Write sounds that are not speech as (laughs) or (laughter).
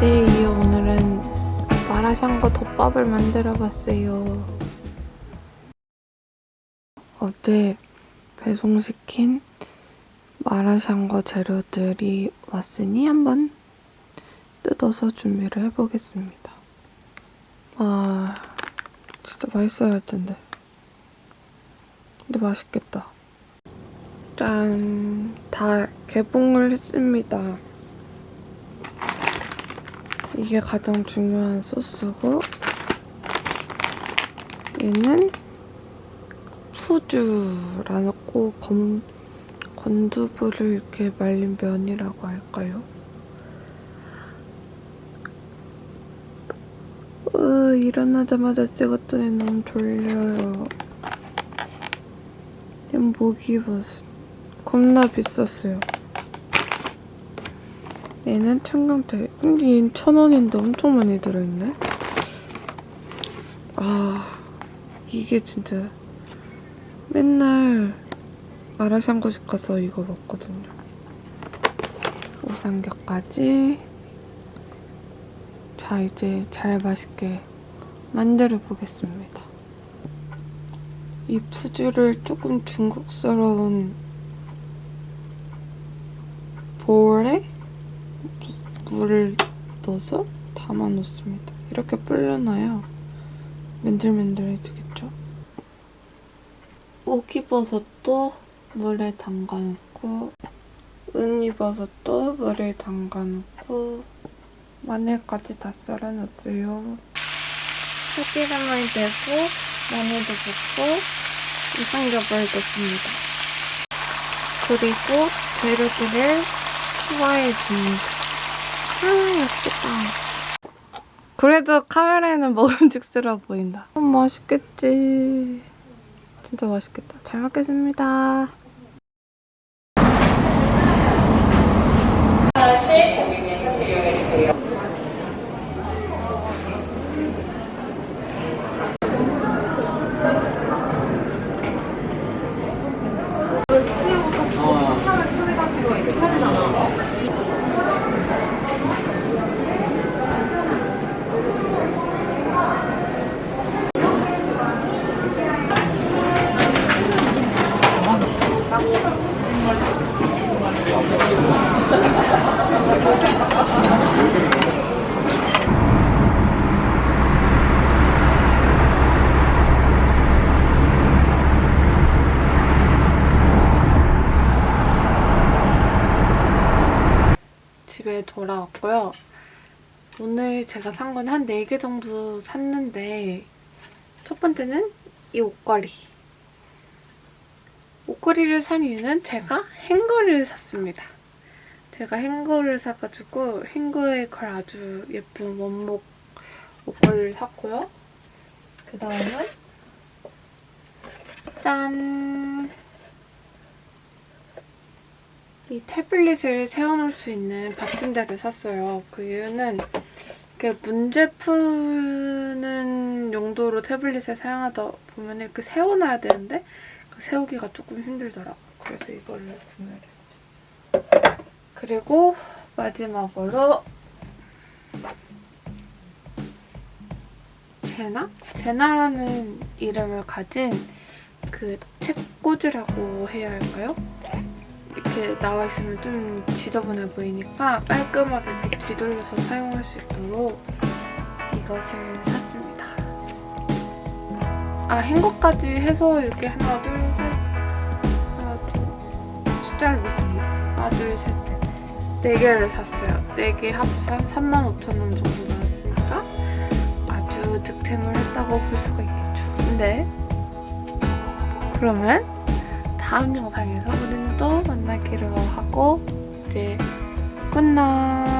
어제에 이어 오늘은 마라샹궈 덮밥을 만들어 봤어요. 어제 배송시킨 마라샹궈 재료들이 왔으니 한번 뜯어서 준비를 해보겠습니다. 아, 진짜 맛있어야 할 텐데. 근데 맛있겠다. 짠, 다 개봉을 했습니다. 이게 가장 중요한 소스고 얘는 푸주라고 검, 건두부를 이렇게 말린 면이라고 할까요? 으, 일어나자마자 찍었더니 너무 졸려요. 얘는 목이버섯. 겁나 비쌌어요. 얘는 청경채. 근데 얘는 천 원인데 엄청 많이 들어있네. 아, 이게 진짜 맨날 마라샹궈집 가서 이거 먹거든요. 오삼겹까지. 자, 이제 잘 맛있게 만들어 보겠습니다. 이 푸주를 조금 중국스러운 볼에 물을 넣어서 담아 놓습니다. 이렇게 불려놔야 맨들맨들해지겠죠? 오기버섯도 물에 담가 놓고 은이버섯도 물에 담가 놓고 마늘까지 다 썰어 놨어요. 참기름을 내고 마늘도 붓고 이삼겹을 넣습니다. 그리고 재료들을 투하해 줍니다. 아, 맛있겠다. 그래도 카메라에는 먹음직스러워 (laughs) 보인다. 음, 맛있겠지. 진짜 맛있겠다. 잘 먹겠습니다. 하나씩 고객님 같이 이용해 주세요. 집에 돌아왔고요. 오늘 제가 산 건 한 4개 정도 샀는데 첫 번째는 이 옷걸이. 옷걸이를 산 이유는 제가 행거를 샀습니다. 제가 행거를 사가지고 행거에 걸 아주 예쁜 원목 옷걸이를 샀고요. 그 다음은 짠! 이 태블릿을 세워놓을 수 있는 받침대를 샀어요. 그 이유는 문제 푸는 용도로 태블릿을 사용하다 보면 이렇게 세워놔야 되는데 그 세우기가 조금 힘들더라고요. 그래서 이걸로 구매를 했죠. 그리고 마지막으로 제나? 제나라는 이름을 가진 그 책꽂이라고 해야 할까요? 이렇게 나와 있으면 좀 지저분해 보이니까 깔끔하게 뒤돌려서 사용할 수 있도록 이것을 샀습니다. 아, 행거까지 해서 이렇게 하나, 둘, 셋, 하나, 둘, 숫자를 못 썼네. 하나, 둘, 셋, 네 개를 샀어요. 네 개 합산 35,000원 정도 나왔으니까 아주 득템을 했다고 볼 수가 있겠죠. 근데 그러면 다음 영상에서 우리는 또 만나기로 하고 이제 굿나잇